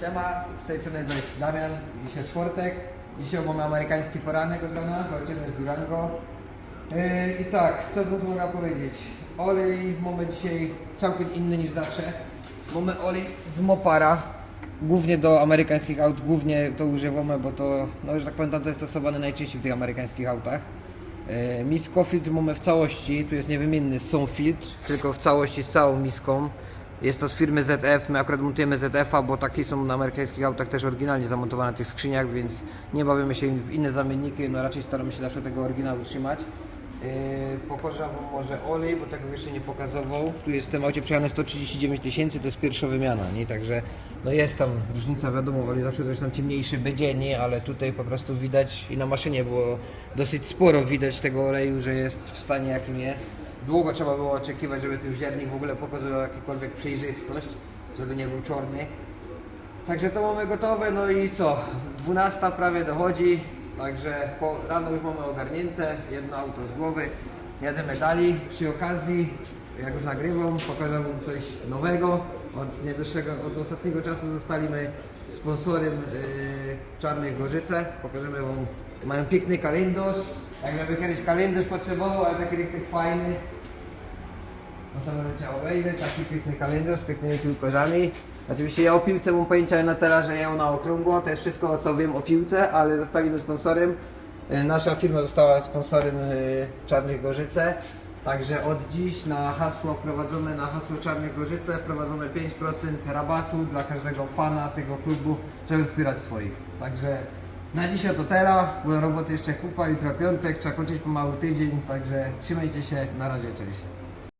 Siema, z tej strony zaś Damian, dzisiaj czwartek, dzisiaj mamy amerykański poranek od rana, walczymy z Durango. Yy, I tak, co tu mogę powiedzieć? Olej mamy dzisiaj całkiem inny niż zawsze. Mamy olej z Mopara, głównie do amerykańskich aut, głównie to używamy, bo to, no że tak pamiętam, to jest stosowane najczęściej w tych amerykańskich autach. E, Misko filtr mamy w całości, tu jest niewymienny są filtr, tylko w całości z całą miską. Jest to z firmy ZF, my akurat montujemy ZF-a, bo takie są na amerykańskich autach też oryginalnie zamontowane w tych skrzyniach, więc nie bawimy się w inne zamienniki, no raczej staramy się zawsze tego oryginału trzymać. Yy, pokażę Wam może olej, bo tego jeszcze nie pokazywał. Tu jest w tym aucie przejechane 139 tysięcy, to jest pierwsza wymiana, nie? Także no jest tam różnica, wiadomo, olej zawsze coś tam ciemniejszy będzie, nie? Ale tutaj po prostu widać i na maszynie było dosyć sporo widać tego oleju, że jest w stanie jakim jest. Długo trzeba było oczekiwać, żeby ten ziernik w ogóle pokazywał jakąkolwiek przejrzystość, żeby nie był czarny. Także to mamy gotowe, no i co? 12 prawie dochodzi, także po, rano już mamy ogarnięte, jedno auto z głowy, jedziemy dalej. Przy okazji, jak już nagrywam, pokażę Wam coś nowego. Od od ostatniego czasu zostaliśmy sponsorem yy, Czarnych Gorzyce. Pokażemy Wam, mają piękny kalendarz, jakby kiedyś kalendarz potrzebował, ale taki fajny. Samym ciało wejdę, taki piękny kalendarz z pięknymi piłkarzami. Oczywiście ja o piłce mam pojęcia na tyle, że ją na okrągło, to jest wszystko co wiem o piłce, ale zostaliśmy sponsorem. Y, Nasza firma została sponsorem y, Czarnych Gorzyce. Także od dziś na hasło wprowadzone, na hasło Czarnych Gorzyce wprowadzone 5% rabatu dla każdego fana tego klubu, żeby wspierać swoich. Także na dziś to tyle, bo roboty jeszcze kupa, jutro piątek, trzeba kończyć pomału tydzień, także trzymajcie się, na razie, cześć.